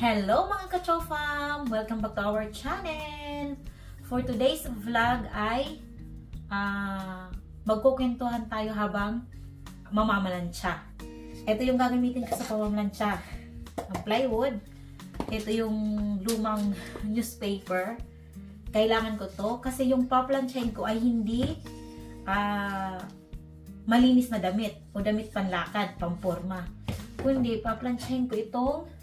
Hello mga kachofam! Welcome back to our channel! For today's vlog ay ah magkukwentuhan tayo habang mamamalansya. Ito yung gagamitin ko sa pamamalansya. Ang plywood. Ito yung lumang newspaper. Kailangan ko to kasi yung paplansyahin ko ay hindi ah malinis na damit o damit panlakad, pamporma. Kundi paplansyahin ko itong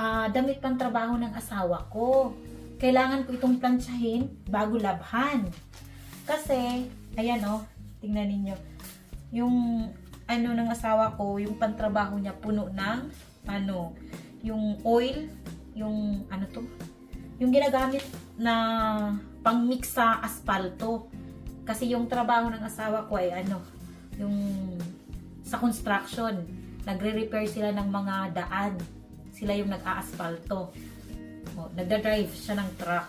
ah, damit pang trabaho ng asawa ko. Kailangan ko itong plansyahin bago labhan. Kasi, ayan oh, tingnan ninyo. Yung ano ng asawa ko, yung pantrabaho niya puno ng ano, yung oil, yung ano to, yung ginagamit na pang-mix sa asfalto. Kasi yung trabaho ng asawa ko ay ano, yung sa construction, nagre-repair sila ng mga daan sila yung nag-aasfalto. O, nagda-drive siya ng truck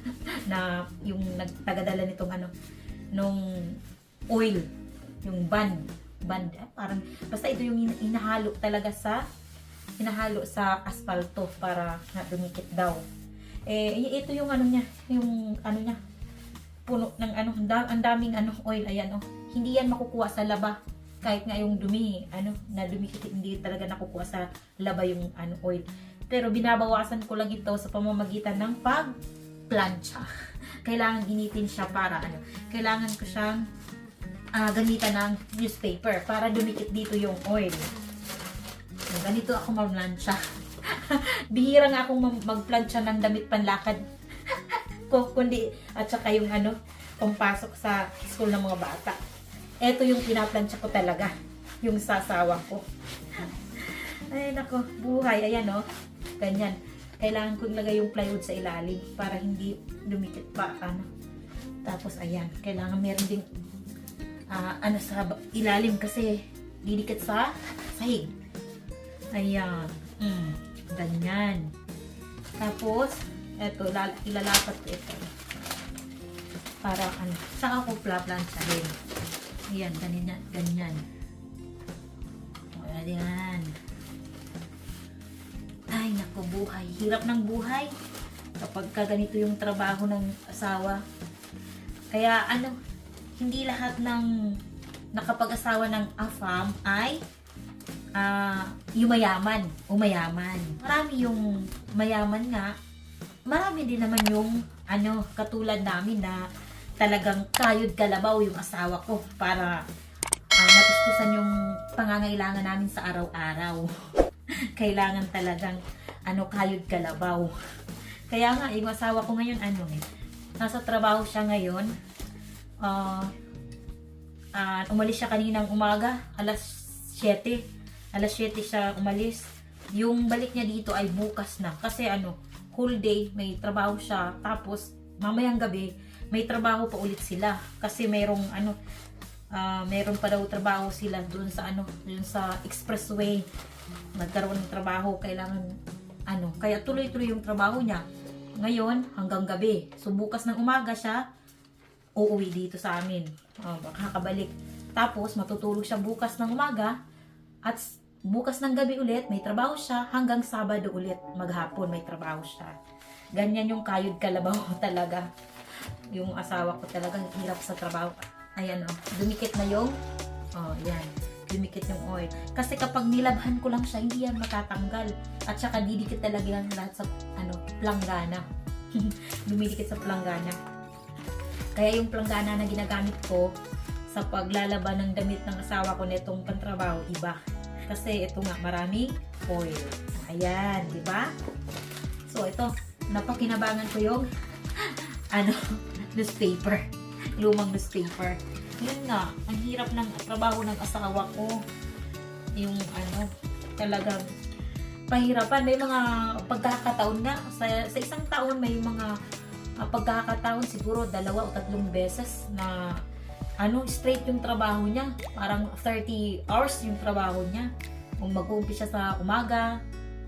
na yung nagtagadala nitong ano, nung oil, yung band, band, eh, parang, basta ito yung hinahalo talaga sa, hinahalo sa asfalto para na dumikit daw. Eh, ito yung ano niya, yung ano niya, puno ng ano, ang da- ang daming ano, oil, ayan oh. Hindi yan makukuha sa laba kahit nga yung dumi, ano, na dumikit, hindi talaga nakukuha sa laba yung ano, oil. Pero binabawasan ko lang ito sa pamamagitan ng pag-plancha. Kailangan initin siya para ano, kailangan ko siyang ah, gamitan ng newspaper para dumikit dito yung oil. So, ganito ako magplansya. Bihira nga akong mag- magplansya ng damit panlakad ko, kundi at saka yung ano, pampasok sa school ng mga bata. Ito yung pinaplansya ko talaga. Yung sasawa ko. Ay, nako. Buhay. Ayan, no? Ganyan. Kailangan kong lagay yung plywood sa ilalim para hindi dumikit pa. Ano. Tapos, ayan. Kailangan meron ding ah, ano sa ilalim kasi didikit sa sahig. Ayan. Mm, ganyan. Tapos, eto, lal- ilalapat ko ito. Para ano, saka ko plaplansyahin. Ayan, ganyan, ganyan. O, Ayan. Ay, naku, buhay. Hirap ng buhay. Kapag ka ganito yung trabaho ng asawa. Kaya ano, hindi lahat ng nakapag-asawa ng AFAM ay ah yumayaman, umayaman. Marami yung mayaman nga. Marami din naman yung ano, katulad namin na talagang kayod kalabaw yung asawa ko para ah, matustusan yung pangangailangan namin sa araw-araw. Kailangan talagang ano, kayod kalabaw. Kaya nga, yung asawa ko ngayon, ano eh, nasa trabaho siya ngayon. Ah, ah, umalis siya kaninang umaga, alas 7. Alas 7 siya umalis. Yung balik niya dito ay bukas na. Kasi ano, whole day, may trabaho siya. Tapos, mamayang gabi, may trabaho pa ulit sila. Kasi merong ano, ah, meron pa daw trabaho sila dun sa ano, dun sa expressway. Nagkaroon ng trabaho, kailangan ano, kaya tuloy-tuloy yung trabaho niya. Ngayon, hanggang gabi. So, bukas ng umaga siya, uuwi dito sa amin. Oh, makakabalik. Tapos, matutulog siya bukas ng umaga. At bukas ng gabi ulit, may trabaho siya. Hanggang Sabado ulit, maghapon, may trabaho siya. Ganyan yung kayod kalabaw talaga. Yung asawa ko talaga, hirap sa trabaho. Ayan, oh, dumikit na yung, oh, yan, dumikit yung oil. Kasi kapag nilabhan ko lang siya, hindi yan matatanggal. At saka didikit talaga yan lahat sa, ano, planggana. Dumidikit sa planggana. Kaya yung planggana na ginagamit ko sa paglalaban ng damit ng asawa ko nitong pantrabaho, iba. Kasi ito nga, maraming oil. Ayan, di ba? So, ito, napakinabangan ko yung ano, newspaper. Lumang newspaper. Yun nga, ang hirap ng trabaho ng asawa ko. Yung ano, talagang pahirapan. May mga pagkakataon nga. Sa, sa isang taon may mga ah, pagkakataon siguro dalawa o tatlong beses na ano, straight yung trabaho niya. Parang 30 hours yung trabaho niya. Kung mag-uumpisa sa umaga,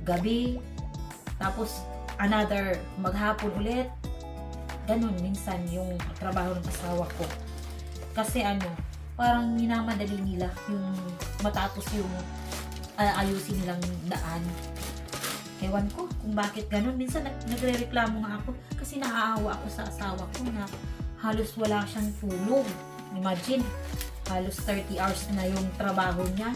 gabi, tapos another maghapon ulit. Ganun minsan yung trabaho ng asawa ko. Kasi ano, parang minamadali nila yung matapos yung ah, ayusin nilang daan. Ewan ko kung bakit ganun. Minsan nag nagre-reklamo nga ako kasi naaawa ako sa asawa ko na halos wala siyang tulog. Imagine, halos 30 hours na yung trabaho niya.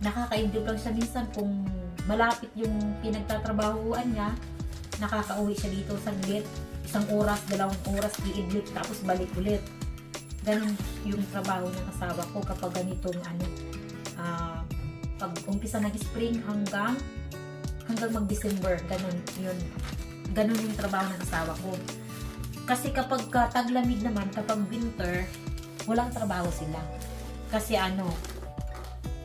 Nakakaindog lang siya minsan kung malapit yung pinagtatrabahuan niya. Nakakauwi siya dito saglit. Isang oras, dalawang oras, iidlit, tapos balik ulit. Ganun yung trabaho ng asawa ko kapag ganitong ano, ah, pag umpisa nag-spring hanggang hanggang mag-December, ganun yun. Ganun yung trabaho ng asawa ko. Kasi kapag ka taglamig naman, kapag winter, walang trabaho sila. Kasi ano,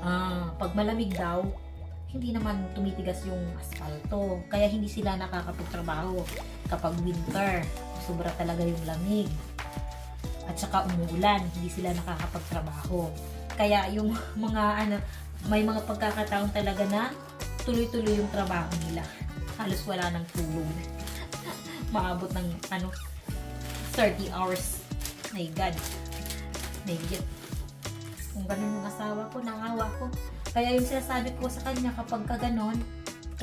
ah, pag malamig daw, hindi naman tumitigas yung asfalto. Kaya hindi sila nakakapagtrabaho kapag winter. Sobra talaga yung lamig. At saka umuulan, hindi sila nakakapagtrabaho. Kaya yung mga ano, may mga pagkakataon talaga na tuloy-tuloy yung trabaho nila. Halos wala nang tulog. Maabot ng ano 30 hours. My God. My God. Kung ganun yung asawa ko, nangawa ko. Kaya yung sinasabi ko sa kanya kapag ka ganon,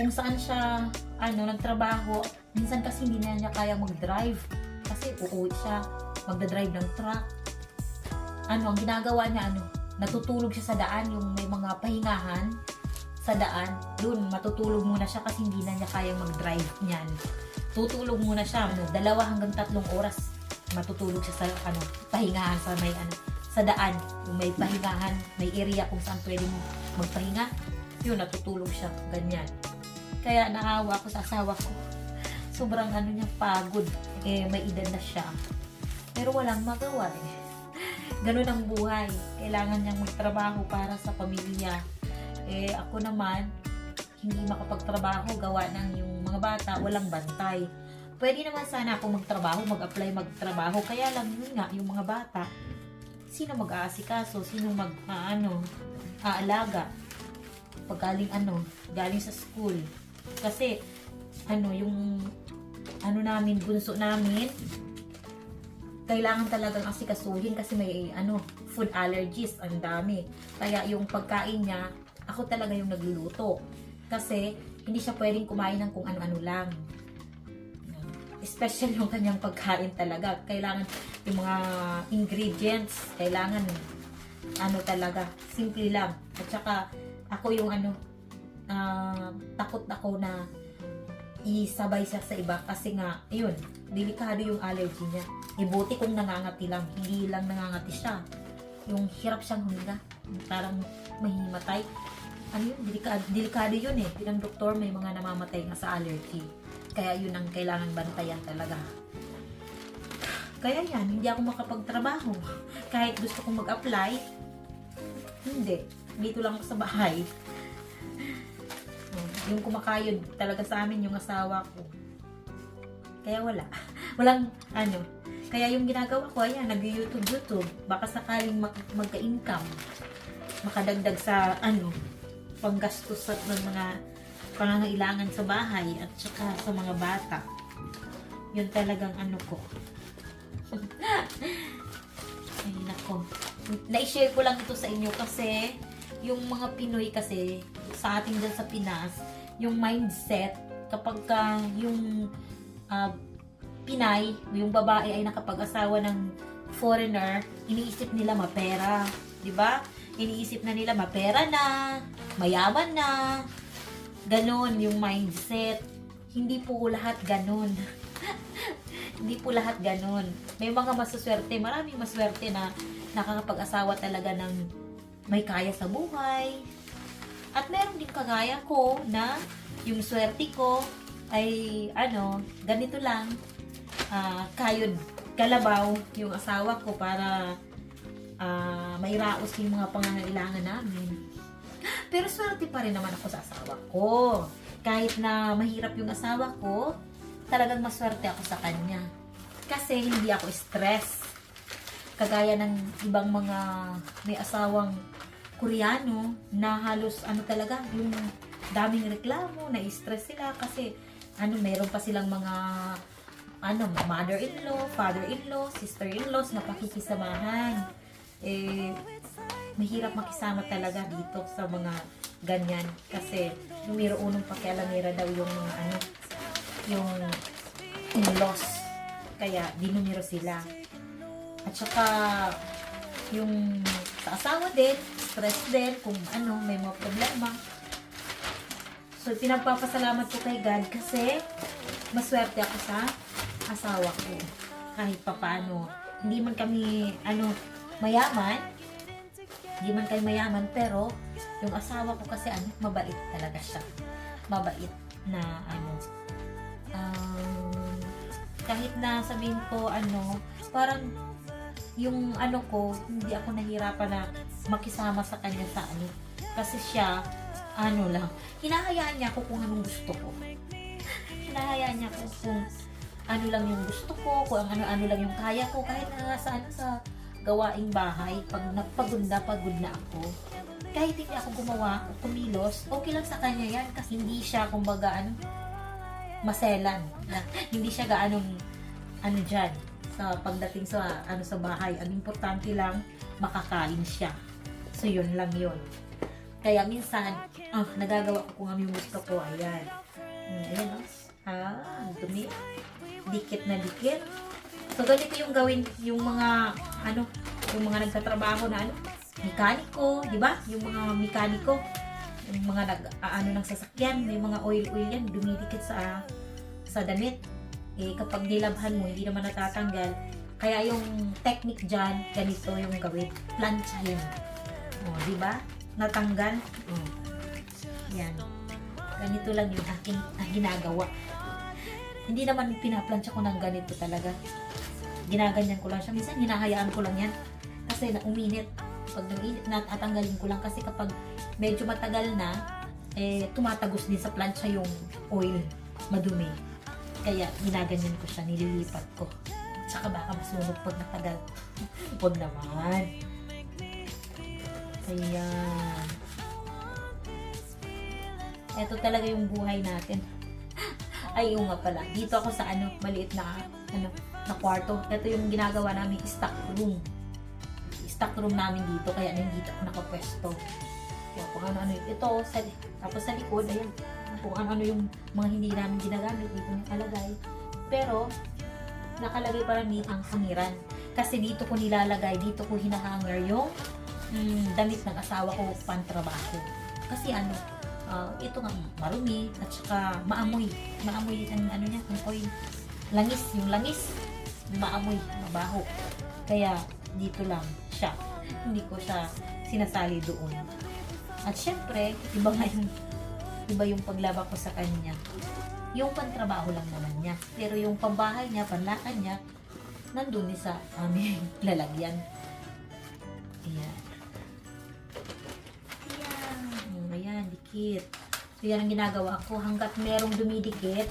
kung saan siya ano, nagtrabaho, minsan kasi hindi na niya kaya mag-drive. Kasi uuwi siya, magdadrive ng truck. Ano, ang ginagawa niya, ano, natutulog siya sa daan, yung may mga pahingahan sa daan. Doon, matutulog muna siya kasi hindi na niya kaya mag-drive niyan. Tutulog muna siya, ano, dalawa hanggang tatlong oras matutulog siya sa ano, pahingahan sa may ano, sa daan. Yung may pahingahan, may area kung saan pwede mo magpahinga. Yun, natutulog siya. Ganyan. Kaya naawa ako sa asawa ko. Sobrang ano niya, pagod. Eh, may edad na siya. Pero walang magawa eh. Ganun ang buhay. Kailangan niyang magtrabaho para sa pamilya. Eh, ako naman, hindi makapagtrabaho, gawa ng yung mga bata, walang bantay. Pwede naman sana ako magtrabaho, mag-apply, magtrabaho. Kaya lang yun nga, yung mga bata, sino mag-aasikaso, sino mag, ah, ano, aalaga. Pag galing ano, galing sa school. Kasi, ano, yung, ano namin, bunso namin, kailangan talagang asikasuhin kasi may, ano, food allergies, ang dami. Kaya yung pagkain niya, ako talaga yung nagluluto. Kasi, hindi siya pwedeng kumain ng kung ano-ano lang. Special yung kanyang pagkain talaga. Kailangan yung mga ingredients, kailangan ano talaga, simple lang. At saka, ako yung ano, ah, takot ako na isabay siya sa iba kasi nga, yun, delikado yung allergy niya. E buti kung nangangati lang, hindi lang nangangati siya. Yung hirap siyang huminga, parang mahimatay. Ano yun, delikado, delikado yun eh. Bilang doktor, may mga namamatay nga sa allergy. Kaya yun ang kailangan bantayan talaga. Kaya yan, hindi ako makapagtrabaho. Kahit gusto kong mag-apply, hindi. Dito lang ako sa bahay. Yung kumakayod talaga sa amin yung asawa ko. Kaya wala. Walang ano. Kaya yung ginagawa ko, ayan, nag-YouTube, YouTube. Baka sakaling mag- magka-income. Makadagdag sa ano, panggastos sa ng mga pangangailangan sa bahay at saka sa mga bata. Yun talagang ano ko. Ay, nako. Na-share ko lang ito sa inyo kasi yung mga Pinoy kasi sa ating dyan sa Pinas, yung mindset kapag ka yung ah, Pinay, yung babae ay nakapag-asawa ng foreigner, iniisip nila mapera, 'di ba? Iniisip na nila mapera na, mayaman na. Ganon yung mindset. Hindi po lahat ganon. Hindi po lahat ganon. May mga masuswerte, maraming maswerte na nakakapag-asawa talaga ng may kaya sa buhay. At meron din kagaya ko na yung swerte ko ay ano, ganito lang, ah, kayod kalabaw yung asawa ko para ah, mairaos yung mga pangangailangan namin. Pero swerte pa rin naman ako sa asawa ko. Kahit na mahirap yung asawa ko, talagang maswerte ako sa kanya. Kasi hindi ako stress. Kagaya ng ibang mga may asawang Koreano na halos ano talaga, yung daming reklamo, na-stress sila kasi ano, meron pa silang mga ano, mother-in-law, father-in-law, sister-in-laws na pakikisamahan. Eh, mahirap makisama talaga dito sa mga ganyan. Kasi numero unong pakialamera daw yung mga ano, yung in-laws. Kaya dinumero sila. At saka yung sa asawa din, stress din, kung ano, may mga problema. So, pinagpapasalamat ko kay God kasi maswerte ako sa asawa ko. Kahit papano. Hindi man kami, ano, mayaman. Hindi man kami mayaman, pero yung asawa ko kasi, ano, mabait talaga siya. Mabait na, ano, um, kahit na sabihin ko, ano, parang yung ano ko, hindi ako nahirapan na makisama sa kanya sa ano. Kasi siya, ano lang, hinahayaan niya ako kung anong gusto ko. Hinahayaan niya ako kung ano lang yung gusto ko, kung ano-ano lang yung kaya ko, kahit na nga sa, ano, sa gawaing bahay, pag napagod na, pagod na ako. Kahit hindi ako gumawa kumilos, okay lang sa kanya yan kasi hindi siya, kumbaga, ano, maselan. Hindi siya gaanong, ano dyan, sa pagdating sa, ano, sa bahay. Ang importante lang, makakain siya. So, yun lang yun. Kaya minsan, ah, nagagawa ko kung ano yung gusto ko. Ayan. Hmm, ayan, oh. Ah, dumi. Dikit na dikit. So, ganito yung gawin, yung mga, ano, yung mga nagtatrabaho na, ano, mekaniko, di ba? Yung mga mekaniko, yung mga nag, ano ng sasakyan, may mga oil-oil yan, dumidikit sa, sa damit. Eh, kapag nilabhan mo, hindi naman natatanggal. Kaya yung technique dyan, ganito yung gawin. Planchahin. O, di ba? Natanggal. O. Yan. Ganito lang yung aking ah, ginagawa. Hindi naman pinaplansya ko ng ganito talaga. Ginaganyan ko lang siya. Minsan, hinahayaan ko lang yan. Kasi na uminit. Pag nag-init, natatanggalin ko lang. Kasi kapag medyo matagal na, eh, tumatagos din sa plancha yung oil. Madumi. Kaya, ginaganyan ko siya. Nililipat ko. Tsaka baka masunog pag natagal. Huwag naman. Ayan. Ito talaga yung buhay natin. Ay, yung nga pala. Dito ako sa ano, maliit na, ano, na kwarto. Ito yung ginagawa namin stock room. Stock room namin dito, kaya nandito ako nakapwesto. Kaya kung ano-ano. Ito, sa, tapos sa likod, ayan. Kung ano-ano yung mga hindi namin ginagamit, dito yung kalagay. Pero, nakalagay pa rin ang hangiran. Kasi dito ko nilalagay, dito ko hinahanger yung mm, damit ng asawa ko pantrabaho. Kasi ano, ah, ito nga marumi at saka maamoy. Maamoy ang ano niya, ang oil. Langis, yung langis. Maamoy, mabaho. Kaya dito lang siya. Hindi ko siya sinasali doon. At syempre, iba nga yung iba yung paglaba ko sa kanya. Yung pantrabaho lang naman niya. Pero yung pambahay niya, panlakan niya, nandun din sa aming lalagyan. Ayan. Ayan. Ayan, dikit. So, yan ang ginagawa ko. Hanggat merong dumidikit,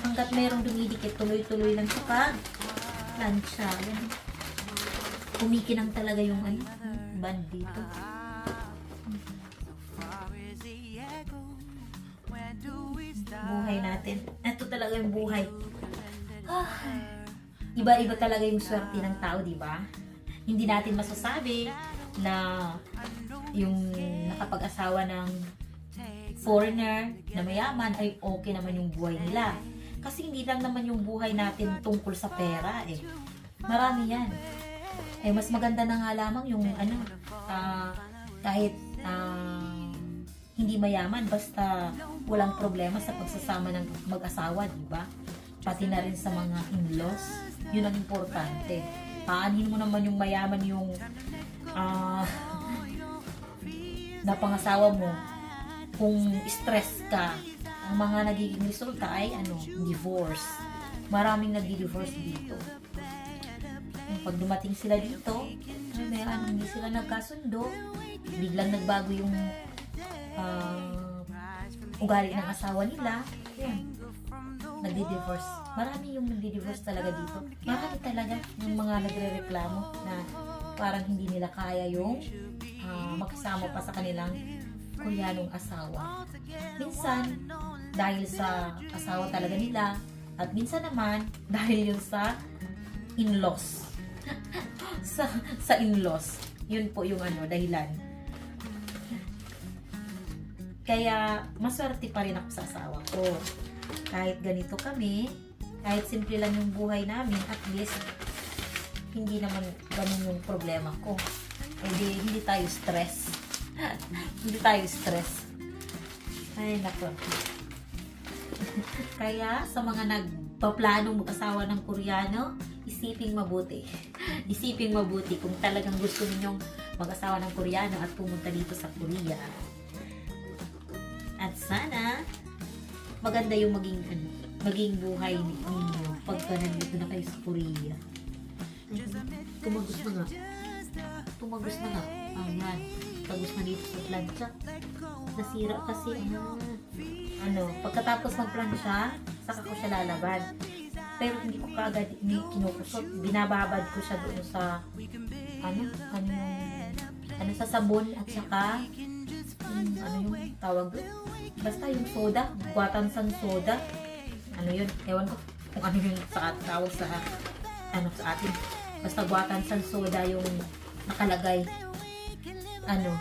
hanggat merong dumidikit, tuloy-tuloy lang sa pag plancha. Yan. Kumikinang talaga yung ano, band dito. Buhay natin. Ito talaga yung buhay. Ah, iba-iba talaga yung swerte ng tao, di ba? Hindi natin masasabi na yung nakapag-asawa ng foreigner na mayaman ay okay naman yung buhay nila. Kasi hindi lang naman yung buhay natin tungkol sa pera eh. Marami yan. Eh, mas maganda na nga lamang yung ano, ah, kahit ah, hindi mayaman, basta walang problema sa pagsasama ng mag-asawa, di ba? Pati na rin sa mga in-laws, yun ang importante. Paanin mo naman yung mayaman yung ah, napangasawa mo kung stress ka ang mga nagiging resulta ay ano divorce maraming nagdi-divorce dito pag dumating sila dito ano, hindi sila nagkasundo biglang nagbago yung ah, ugali ng asawa nila yun nagdi-divorce marami yung nagdi-divorce talaga dito marami talaga yung mga nagre-reklamo na parang hindi nila kaya yung ah, makasama pa sa kanilang koreanong asawa. Minsan, dahil sa asawa talaga nila, at minsan naman, dahil yun sa in-laws. sa, sa in-laws. Yun po yung ano, dahilan. Kaya, maswerte pa rin ako sa asawa ko. Kahit ganito kami, kahit simple lang yung buhay namin, at least, hindi naman ganun yung problema ko. Eh di, hindi tayo stress. hindi tayo stress. Ay, nako. Kaya, sa mga nagpaplanong mag-asawa ng Koreano, isiping mabuti. Isiping mabuti kung talagang gusto ninyong mag-asawa ng Koreano at pumunta dito sa Korea. Sana, maganda yung maging, ano, maging buhay ninyo pagka nandito na kayo sa Korea. Tumagos na nga. Tumagos na nga. Ayan. Tagos na dito sa plancha. Nasira kasi. Ah. Ano, pagkatapos magplansya, saka ko siya lalaban. Pero hindi ko kaagad ni kinukusot. Binababad ko siya doon sa ano, ano yung, ano sa sabon at saka ano yung tawag doon. Basta yung soda, buwatan sang soda. Ano yun, ewan ko kung ano yung sa tawag sa ano sa atin. Basta buwatan sang soda yung nakalagay. Ano.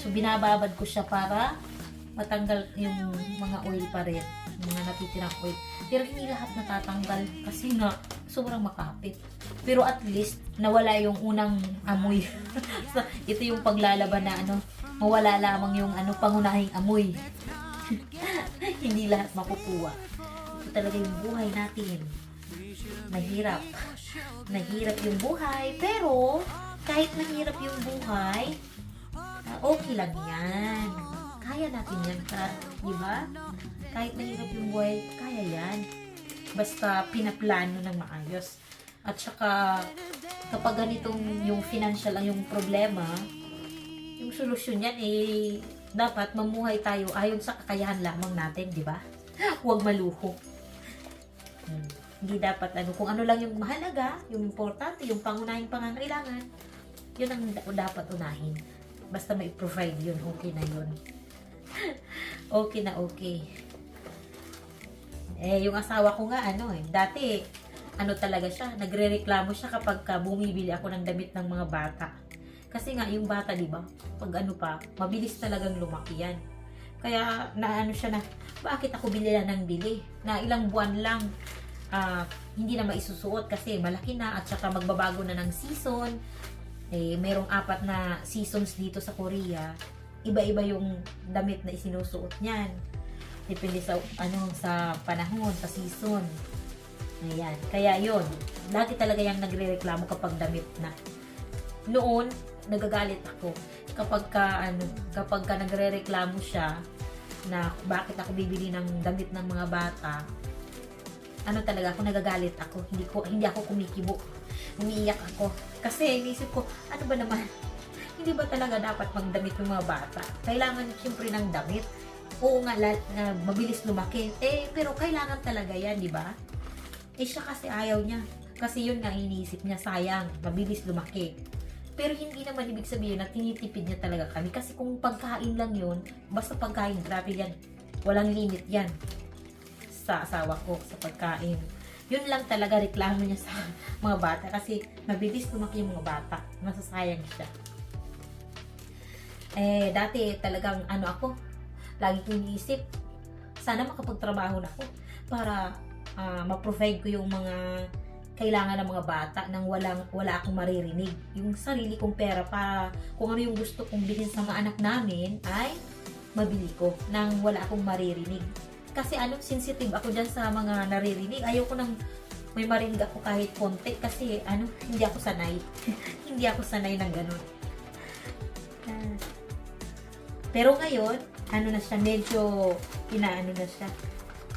So binababad ko siya para matanggal yung mga oil pa rin. Mga natitirang oil. Pero hindi lahat natatanggal kasi nga sobrang makapit. Pero at least nawala yung unang amoy. so, ito yung paglalaban na ano, mawala lamang yung ano pangunahing amoy. hindi lahat makukuha. Ito talaga yung buhay natin. Mahirap. Mahirap yung buhay, pero kahit mahirap yung buhay, ah, okay lang yan. Kaya natin yan, ka, di ba? Kahit mahirap yung buhay, kaya yan. Basta pinaplano ng maayos. At saka, kapag ganitong yung financial ang yung problema, yung solusyon yan eh, dapat mamuhay tayo ayon sa kakayahan lamang natin, di ba? Huwag maluho. Hmm. Hindi dapat ano, kung ano lang yung mahalaga, yung importante, yung pangunahing pangangailangan, yun ang da- dapat unahin. Basta may provide yun, okay na yun. okay na okay. Eh, yung asawa ko nga, ano eh, dati, ano talaga siya, nagre-reklamo siya kapag ka bumibili ako ng damit ng mga bata. Kasi nga, yung bata, di ba, pag ano pa, mabilis talagang lumaki yan. Kaya, naano siya na, bakit ako bili lang ng bili? Na ilang buwan lang, ah, hindi na maisusuot kasi malaki na at saka magbabago na ng season. Eh, mayroong apat na seasons dito sa Korea. Iba-iba yung damit na isinusuot niyan. Depende sa ano sa panahon, sa season. Ayan. Kaya yon Lagi talaga yung nagre-reklamo kapag damit na. Noon, nagagalit ako. Kapag ka, ano, kapag ka nagre-reklamo siya na bakit ako bibili ng damit ng mga bata, ano talaga ako nagagalit ako. Hindi ko hindi ako kumikibo. Umiiyak ako. Kasi inisip ko, ano ba naman? Hindi ba talaga dapat magdamit ng mga bata? Kailangan siyempre ng damit. Oo nga, la, na mabilis lumaki. Eh, pero kailangan talaga yan, di ba? Eh, siya kasi ayaw niya. Kasi yun nga iniisip niya, sayang, mabilis lumaki. Pero hindi naman ibig sabihin na tinitipid niya talaga kami. Kasi kung pagkain lang yun, basta pagkain, grabe yan. Walang limit yan sa asawa ko sa pagkain. Yun lang talaga reklamo niya sa mga bata kasi mabilis lumaki yung mga bata. Masasayang siya. Eh, dati talagang ano ako, lagi ko iniisip, sana makapagtrabaho na ako para ah, ma-provide ko yung mga kailangan ng mga bata nang walang, wala akong maririnig. Yung sarili kong pera para kung ano yung gusto kong bilhin sa mga anak namin ay mabili ko nang wala akong maririnig. Kasi ano, sensitive ako dyan sa mga naririnig. Ayaw ko nang may marinig ako kahit konti kasi ano, hindi ako sanay. hindi ako sanay ng ganun. Pero ngayon, ano na siya, medyo inaano na siya.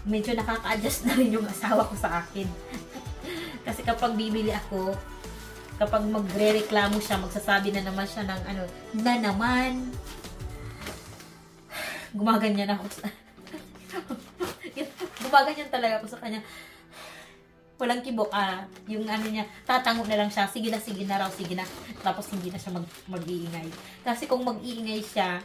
Medyo nakaka-adjust na rin yung asawa ko sa akin. kasi kapag bibili ako, kapag magre-reklamo siya, magsasabi na naman siya ng ano, na naman. Gumaganyan ako sa gumaganyan talaga ako sa kanya. Walang kibo, ah, yung ano niya, tatango na lang siya, sige na, sige na raw, sige na. Tapos hindi na siya mag, mag-iingay. Kasi kung mag-iingay siya,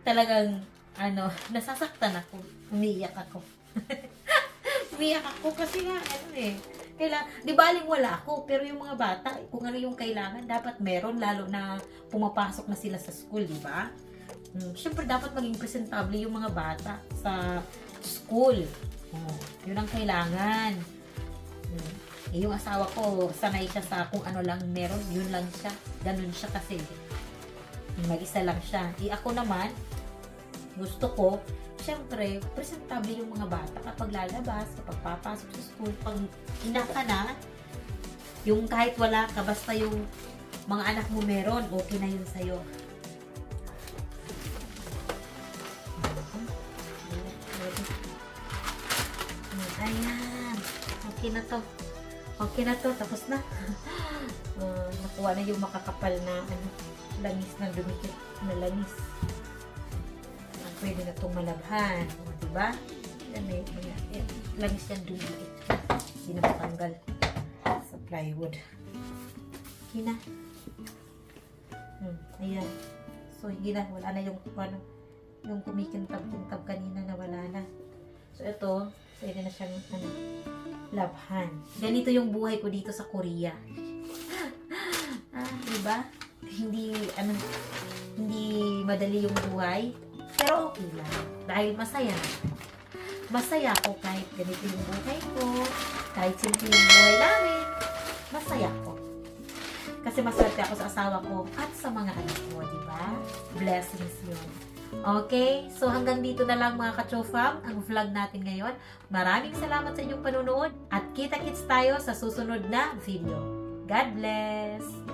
talagang, ano, nasasaktan ako. Umiiyak ako. Umiiyak ako kasi nga, ano eh, kailangan, di ba aling wala ako, pero yung mga bata, kung ano yung kailangan, dapat meron, lalo na pumapasok na sila sa school, di ba? Hmm, Siyempre, dapat maging presentable yung mga bata sa school. Oh, yun ang kailangan. Hmm. Eh, yung asawa ko, sanay siya sa kung ano lang meron, yun lang siya. Ganun siya kasi. Mag-isa lang siya. Eh, ako naman, gusto ko, syempre, presentable yung mga bata kapag lalabas, kapag papasok sa school, pag ina ka na, yung kahit wala ka, basta yung mga anak mo meron, okay na yun sa'yo. Ayan. Okay na to. Okay na to. Tapos na. Uh, nakuha na yung makakapal na ano, langis na dumikit na langis. Ah, pwede na itong malabhan. O, diba? May, may, yan, langis yan dumikit. Hindi na matanggal sa plywood. Okay na. Hmm, ayan. So, hindi na. Wala na yung ano, yung kumikintab-kintab kanina na wala na. So, ito, pwede na siyang ano, labhan. Ganito yung buhay ko dito sa Korea. ah, di ba? Hindi, ano, hindi madali yung buhay. Pero okay lang. Dahil masaya. Masaya ako kahit ganito yung buhay ko. Kahit simple yung buhay namin. Masaya ako. Kasi maswerte ako sa asawa ko at sa mga anak ko, di ba? Blessings yun. Okay? So hanggang dito na lang mga ka-chofam ang vlog natin ngayon. Maraming salamat sa inyong panunood at kita-kits tayo sa susunod na video. God bless!